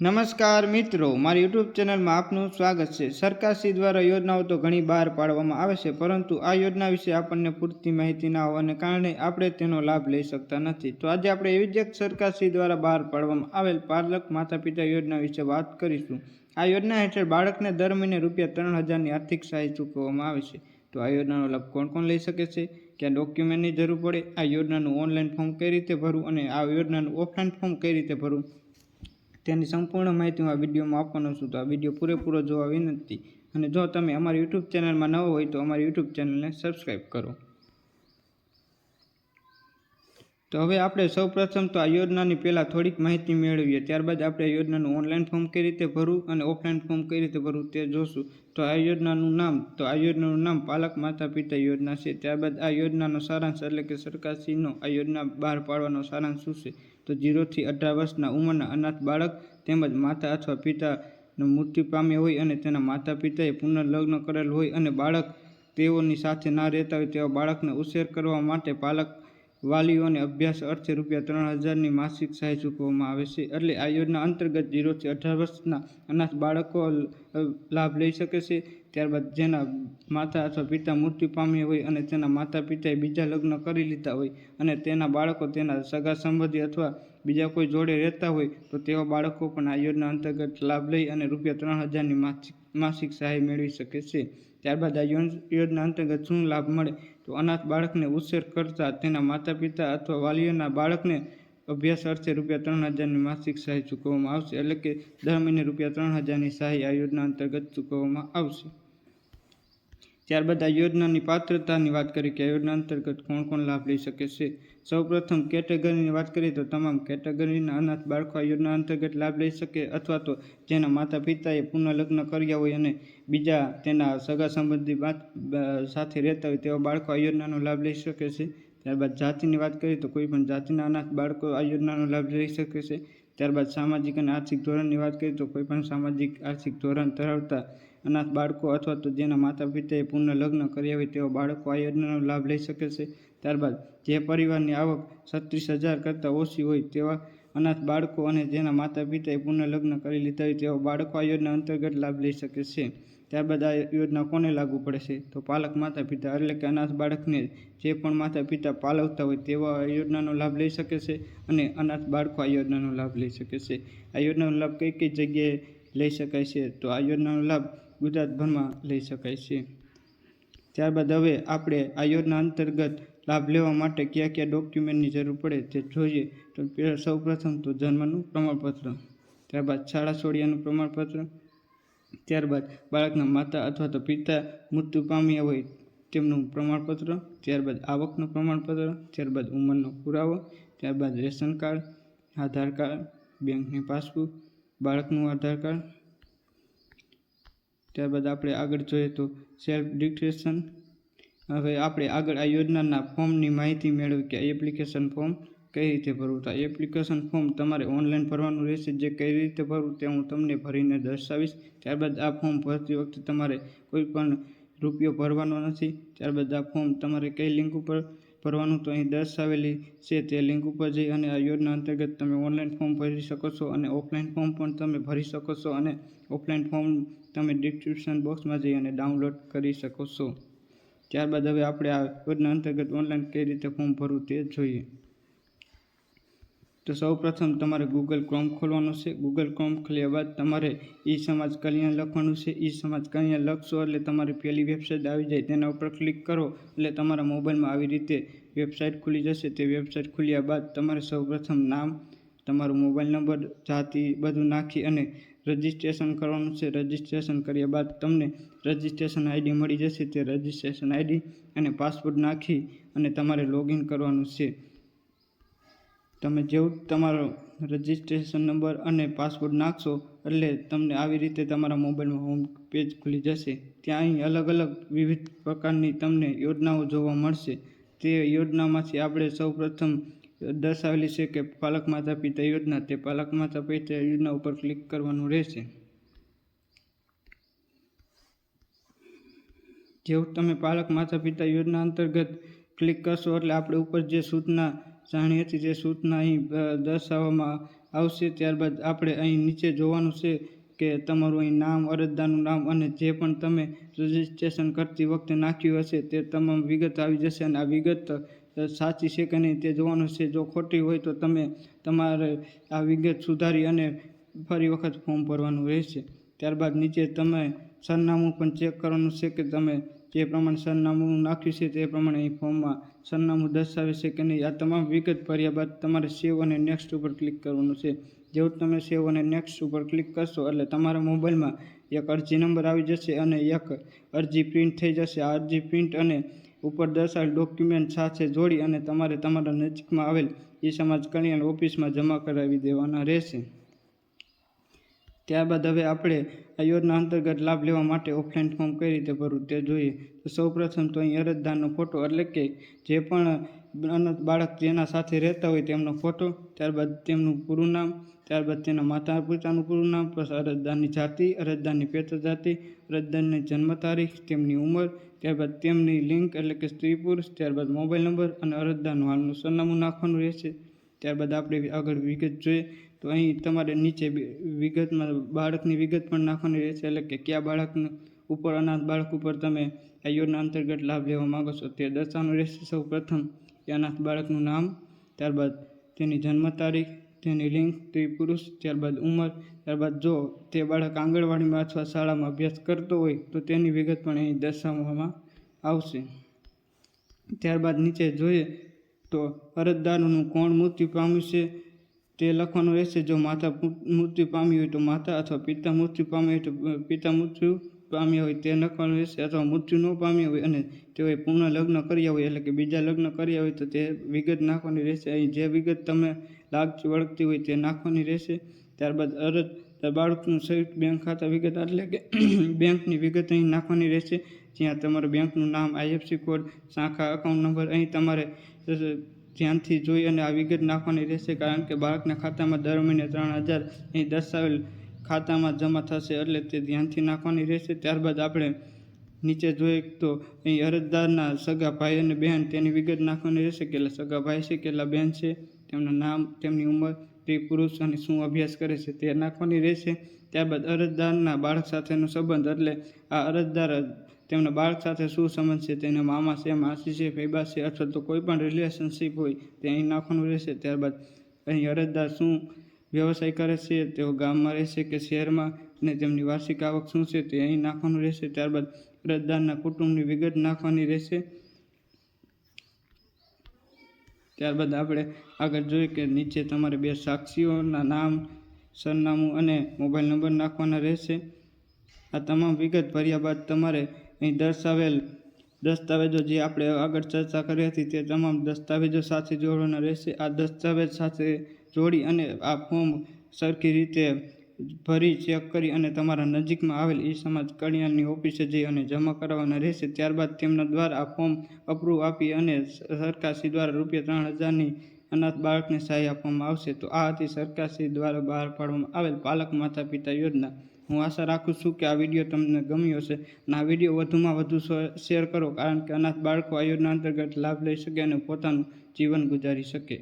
નમસ્કાર મિત્રો, મારી યુટ્યુબ ચેનલમાં આપનું સ્વાગત છે. સરકારશ્રી દ્વારા યોજનાઓ તો ઘણી બહાર પાડવામાં આવે છે, પરંતુ આ યોજના વિશે આપણને પૂરતી માહિતી ના હોવાને કારણે આપણે તેનો લાભ લઈ શકતા નથી. તો આજે આપણે એવી જ એક સરકારશ્રી દ્વારા બહાર પાડવામાં આવેલ પાલક માતા પિતા યોજના વિશે વાત કરીશું. આ યોજના હેઠળ બાળકને દર મહિને રૂપિયા ત્રણ હજારની આર્થિક સહાય ચૂકવવામાં આવે છે. તો આ યોજનાનો લાભ કોણ કોણ લઈ શકે છે? ક્યાં ડોક્યુમેન્ટની જરૂર પડે? આ યોજનાનું ઓનલાઈન ફોર્મ કઈ રીતે ભરવું? અને આ યોજનાનું ઓફલાઈન ફોર્મ કઈ રીતે ભરવું? તેની સંપૂર્ણ માહિતી હું આ વિડીયોમાં આપવાનો છું. તો આ વીડિયો પૂરેપૂરો જોવા વિનંતી. અને જો તમે અમારી યુટ્યુબ ચેનલમાં નવો હોય તો અમારી યુટ્યુબ ચેનલને સબસ્ક્રાઈબ કરો. તો હવે આપણે સૌપ્રથમ તો આ યોજનાની પહેલાં થોડીક માહિતી મેળવીએ. ત્યારબાદ આપણે આ યોજનાનું ઓનલાઈન ફોર્મ કઈ રીતે ભરવું અને ઓફલાઈન ફોર્મ કઈ રીતે ભરવું તે જોશું. તો આ યોજનાનું નામ, તો આ યોજનાનું નામ પાલક માતા પિતા યોજના છે. ત્યારબાદ આ યોજનાનો સારાંશ એટલે કે સરકારશ્રીનો આ યોજના બહાર પાડવાનો સારાંશ શું છે? તો જીરોથી અઢાર વર્ષના ઉંમરના અનાથ બાળક તેમજ માતા અથવા પિતાનું મૃત્યુ પામ્યા હોય અને તેના માતા પિતાએ પુનર્લગ્ન કરેલ હોય અને બાળક તેઓની સાથે ના રહેતા હોય તેવા બાળકને ઉછેર કરવા માટે પાલક વાલીઓને અભ્યાસ અર્થે રૂપિયા ત્રણ હજારની માસિક સહાય ચૂકવવામાં આવે છે. એટલે આ યોજના અંતર્ગત ઝીરોથી અઢાર વર્ષના અનાથ બાળકો લાભ લઈ શકે છે. ત્યારબાદ જેના માતા અથવા પિતા મૃત્યુ પામ્યા હોય અને તેના માતા પિતાએ બીજા લગ્ન કરી લીધા હોય અને તેના બાળકો તેના સગા સંબંધી અથવા બીજા કોઈ જોડે રહેતા હોય, તો તેવા બાળકો પણ આ યોજના અંતર્ગત લાભ લઈ અને રૂપિયા ત્રણ હજારની માસિક માસિક સહાય મેળવી શકે છે. ત્યારબાદ આ યોજના અંતર્ગત શું લાભ મળે તો અનાથ બાળકને ઉછેર કરતા તેના માતા પિતા અથવા વાલીઓના બાળકને અભ્યાસ અર્થે રૂપિયા ત્રણ હજારની માસિક સહાય ચૂકવવામાં આવશે, એટલે કે દર મહિને રૂપિયા ત્રણ હજારની સહાય આ યોજના અંતર્ગત ચૂકવવામાં આવશે. ત્યારબાદ આ યોજનાની પાત્રતાની વાત કરીએ કે આ યોજના અંતર્ગત કોણ કોણ લાભ લઈ શકે છે? સૌપ્રથમ કેટેગરીની વાત કરીએ તો તમામ કેટેગરીના અનાથ બાળકો આ યોજના અંતર્ગત લાભ લઈ શકે અથવા તો જેના માતા પિતાએ પુનઃલગ્ન કર્યા હોય અને બીજા તેના સગા સંબંધી સાથે રહેતા હોય તેવા બાળકો આ યોજનાનો લાભ લઈ શકે છે. ત્યારબાદ જાતિની વાત કરીએ તો કોઈ પણ જાતિના અનાથ બાળકો આ યોજનાનો લાભ લઈ શકે છે. ત્યારબાદ સામાજિક અને આર્થિક ધોરણની વાત કરીએ તો કોઈ પણ સામાજિક, આર્થિક ધોરણ ધરાવતા અનાથ બાળકો અથવા તો જેના માતા પિતાએ પુનઃ લગ્ન કર્યા હોય તેવા બાળકો આ યોજનાનો લાભ લઈ શકે છે. ત્યારબાદ જે પરિવારની આવક છત્રીસ હજાર કરતાં ઓછી હોય તેવા અનાથ બાળકો અને જેના માતા પિતાએ પુનઃ લગ્ન કરી લીધા હોય તેવા બાળકો આ યોજના અંતર્ગત લાભ લઈ શકે છે. ત્યારબાદ આ યોજના કોને લાગુ પડે છે? તો પાલક માતા પિતા એટલે કે અનાથ બાળકને જે પણ માતા પિતા પાલવતા હોય તેવા યોજનાનો લાભ લઈ શકે છે અને અનાથ બાળકો આ યોજનાનો લાભ લઈ શકે છે. આ યોજનાનો લાભ કઈ કઈ જગ્યાએ લઈ શકાય છે? તો આ યોજનાનો લાભ ગુજરાતભરમાં લઈ શકાય છે. ત્યારબાદ હવે આપણે આ યોજના અંતર્ગત લાભ લેવા માટે કયા કયા ડોક્યુમેન્ટની જરૂર પડે તે જોઈએ. તો સૌ પ્રથમ તો જન્મનું પ્રમાણપત્ર, ત્યારબાદ શાળા છોડિયાનું પ્રમાણપત્ર, ત્યારબાદ બાળકના માતા અથવા તો પિતા મૃત્યુ પામ્યા હોય તેમનું પ્રમાણપત્ર, ત્યારબાદ આવકનું પ્રમાણપત્ર, ત્યારબાદ ઉંમરનો પુરાવો, ત્યારબાદ રેશન કાર્ડ, આધાર કાર્ડ, બેંકની પાસબુક, બાળકનું આધાર કાર્ડ ત્યારબાદ આપણે આગળ જોઈએ તો સેલ્ફ ડિક્ટેશન હવે આપણે આગળ આ યોજનાના ફોર્મની માહિતી મેળવી કે એપ્લિકેશન ફોર્મ કઈ રીતે ભરવું તો એપ્લિકેશન ફોર્મ તમારે ઓનલાઈન ભરવાનું રહેશે. જે કઈ રીતે ભરવું તે હું તમને ભરીને દર્શાવીશ. ત્યારબાદ આ ફોર્મ ભરતી વખતે તમારે કોઈ પણ રૂપિયો ભરવાનો નથી. ત્યારબાદ આ ફોર્મ તમારે કઈ લિંક ઉપર ભરવાનું તો અહીં દર્શાવેલી છે. તે લિંક ઉપર જઈ અને આ યોજના અંતર્ગત તમે ઓનલાઈન ફોર્મ ભરી શકો છો અને ઓફલાઈન ફોર્મ પણ તમે ભરી શકો છો અને ઓફલાઈન ફોર્મ તમે ડિસ્ક્રિપ્શન બોક્સમાં જઈ અને ડાઉનલોડ કરી શકો છો. ત્યારબાદ હવે આપણે આ યોજના અંતર્ગત ઓનલાઈન કઈ રીતે ફોર્મ ભરવું તે જોઈએ. તો સૌ પ્રથમ તમારે ગૂગલ ક્રોમ ખોલવાનું છે. ગૂગલ ક્રોમ ખોલ્યા બાદ તમારે ઈ સમાજ કલ્યાણ લખવાનું છે. ઈ સમાજ કલ્યાણ લખશો એટલે તમારી પહેલી વેબસાઇટ આવી જાય. તેના ઉપર ક્લિક કરો એટલે તમારા મોબાઈલમાં આવી રીતે વેબસાઇટ ખુલી જશે. તે વેબસાઇટ ખુલ્યા બાદ તમારે સૌ પ્રથમ નામ, તમારો મોબાઈલ નંબર જાતિ બધું નાખી અને રજિસ્ટ્રેશન કરવાનું છે. રજિસ્ટ્રેશન કર્યા બાદ તમને રજિસ્ટ્રેશન આઈડી મળી જશે. તે રજિસ્ટ્રેશન આઈડી અને પાસવર્ડ નાખી અને તમારે લોગિન કરવાનું છે. તમે જેવું તમારો રજિસ્ટ્રેશન નંબર અને પાસવર્ડ નાખશો એટલે તમને આવી રીતે તમારા મોબાઈલમાં હોમ પેજ ખુલી જશે. ત્યાં અહીં અલગ અલગ વિવિધ પ્રકારની તમને યોજનાઓ જોવા મળશે. તે યોજનામાંથી આપણે સૌ પ્રથમ દર્શાવેલી છે કે પાલક માતા પિતા યોજના, તે પાલક માતા પિતા યોજના ઉપર ક્લિક કરવાનું રહેશે. જેવું તમે પાલક માતા પિતા યોજના અંતર્ગત ક્લિક કરશો એટલે આપણે ઉપર જે સૂચના હતી તે સૂચના અહીં દર્શાવવામાં આવશે ત્યારબાદ આપણે અહીં નીચે જોવાનું છે કે તમારું અહીં નામ, અરજદારનું નામ અને જે પણ તમે રજિસ્ટ્રેશન કરતી વખતે નાખ્યું હશે તે તમામ વિગત આવી જશે અને આ વિગત સાચી છે કે નહીં તે જોવાનું છે. જો ખોટી હોય તો તમે તમારે આ વિગત સુધારી અને ફરી વખત ફોર્મ ભરવાનું રહેશે. ત્યારબાદ નીચે તમે સરનામું પણ ચેક કરવાનું છે કે તમે જે પ્રમાણે સરનામું નાખ્યું છે તે પ્રમાણે અહીં ફોર્મમાં સરનામું દર્શાવે છે કે નહીં, આ તમામ વિગત ભર્યા બાદ તમારે સેવ અને નેક્સ્ટ ઉપર ક્લિક કરવાનું છે. જેવું તમે સેવ અને નેક્સ્ટ ઉપર ક્લિક કરશો એટલે તમારા મોબાઈલમાં એક અરજી નંબર આવી જશે અને એક અરજી પ્રિન્ટ થઈ જશે. આ અરજી પ્રિન્ટ અને ઉપર દર્શાવેલ ડોક્યુમેન્ટ સાથે જોડી અને તમારે તમારા નજીકમાં આવેલ ઈ સમાજ કલ્યાણ ઓફિસમાં જમા કરાવી દેવાના રહેશે. ત્યારબાદ હવે આપણે આ યોજના અંતર્ગત લાભ લેવા માટે ઓફલાઈન ફોર્મ કઈ રીતે ભરવું તે જોઈએ. તો સૌપ્રથમ તો અહીં અરજદારનો ફોટો એટલે કે જે પણ અનાથ બાળક જેના સાથે રહેતા હોય તેમનો ફોટો, ત્યારબાદ તેમનું પૂરું નામ, ત્યારબાદ તેના માતા પિતાનું પૂરું નામ, પ્લસ અરજદારની જાતિ, અરજદારની પેટ જાતિ અરજદારની જન્મ તારીખ તેમની ઉંમર, ત્યારબાદ તેમની લિંક એટલે કે સ્ત્રી પુરુષ, ત્યારબાદ મોબાઈલ નંબર અને અરજદારનું હાલનું સરનામું નાખવાનું રહેશે. ત્યારબાદ આપણે આગળ વિગત જોઈએ. તો અહીં તમારે નીચે વિગતમાં, બાળકની વિગત પણ નાખવાની રહેશે. એટલે કે કયા બાળકને ઉપર અનાથ બાળક ઉપર તમે આ યોજના અંતર્ગત લાભ લેવા માગો છો? તે દર્શાવવાનું રહેશે સૌ પ્રથમ એ અનાથ બાળકનું નામ, ત્યારબાદ તેની જન્મ તારીખ, તેની લિંગ, તે પુરુષ, ત્યારબાદ ઉંમર, ત્યારબાદ જો તે બાળક આંગણવાડીમાં અથવા શાળામાં અભ્યાસ કરતો હોય તો તેની વિગત પણ અહીં દર્શાવવામાં આવશે. ત્યારબાદ નીચે જોઈએ તો અરજદારનું કોણ મૃત્યુ પામ્યું છે? તે લખવાનું રહેશે, જો માતા મૃત્યુ પામી હોય તો માતા અથવા પિતા મૃત્યુ પામ્યા હોય તો પિતા મૃત્યુ પામ્યા હોય તે લખવાનું રહેશે, અથવા મૃત્યુ ન પામ્યા હોય અને તેઓએ પૂર્ણ લગ્ન કર્યા હોય એટલે કે બીજા લગ્ન કર્યા હોય તો તે વિગત નાખવાની રહેશે. અહીં જે વિગત તમે લાગતી વળગતી હોય તે નાખવાની રહેશે. ત્યારબાદ અરજ બાળકનું સંયુક્ત બેંક ખાતા વિગત, એટલે કે બેંકની વિગત અહીં નાખવાની રહેશે. જ્યાં તમારું બેંકનું નામ આઈએફસી કોડ, શાખા, અકાઉન્ટ નંબર, અહીં તમારે ધ્યાનથી જોઈ અને આ વિગત નાખવાની રહેશે કારણ કે બાળકના ખાતામાં દર મહિને ત્રણ હજાર અહીં દર્શાવેલ ખાતામાં જમા થશે એટલે તે ધ્યાનથી નાખવાની રહેશે. ત્યારબાદ આપણે નીચે જોઈએ તો અહીં અરજદારના સગા ભાઈ અને બહેન તેની વિગત નાખવાની રહેશે કેટલા સગા ભાઈ છે કેટલા બહેન છે, તેમના નામ, તેમની ઉંમર, તે પુરુષ અને શું અભ્યાસ કરે છે તે નાખવાની રહેશે. ત્યારબાદ અરજદારના બાળક સાથેનો સંબંધ એટલે આ અરજદાર તેમના બાળક સાથે શું સંબંધ છે, તેના મામા છે માસી છે ફેબા છે અથવા તો કોઈ પણ રિલેશનશીપ હોય, તે અહીં નાખવાનું રહેશે. ત્યારબાદ અહીં અરજદાર શું વ્યવસાય કરે છે, તેઓ ગામમાં રહેશે કે શહેરમાં અને તેમની વાર્ષિક આવક શું છે, તે અહીં નાખવાનું રહેશે. ત્યારબાદ અરજદારના કુટુંબની વિગત નાખવાની રહેશે. ત્યારબાદ આપણે આગળ જોઈએ કે નીચે તમારે બે સાક્ષીઓના નામ, સરનામું અને મોબાઈલ નંબર નાખવાના રહેશે. આ તમામ વિગત ભર્યા બાદ તમારે અહીં દર્શાવેલ દસ્તાવેજો જે આપણે આગળ ચર્ચા કરી હતી તે તમામ દસ્તાવેજો સાથે જોડવાના રહેશે. આ દસ્તાવેજ સાથે જોડી અને આ ફોર્મ સરખી રીતે ભરી, ચેક કરી અને તમારા નજીકમાં આવેલ ઈ સમાજ કલ્યાણની ઓફિસે જઈ અને જમા કરાવવાના રહેશે. ત્યારબાદ તેમના દ્વારા આ ફોર્મ અપ્રૂવ આપી અને સરકારશ્રી દ્વારા રૂપિયા ત્રણ હજારની અનાથ બાળકને સહાય આપવામાં આવશે. તો આ હતી સરકારશ્રી દ્વારા બહાર પાડવામાં આવેલ પાલક માતા પિતા યોજના. હું આશા રાખું છું કે આ વીડિયો તમને ગમ્યો હશે અને આ વીડિયો વધુમાં વધુ શેર કરો કારણ કે અનાથ બાળકો આ યોજના અંતર્ગત લાભ લઈ શકે અને પોતાનું જીવન ગુજારી શકે.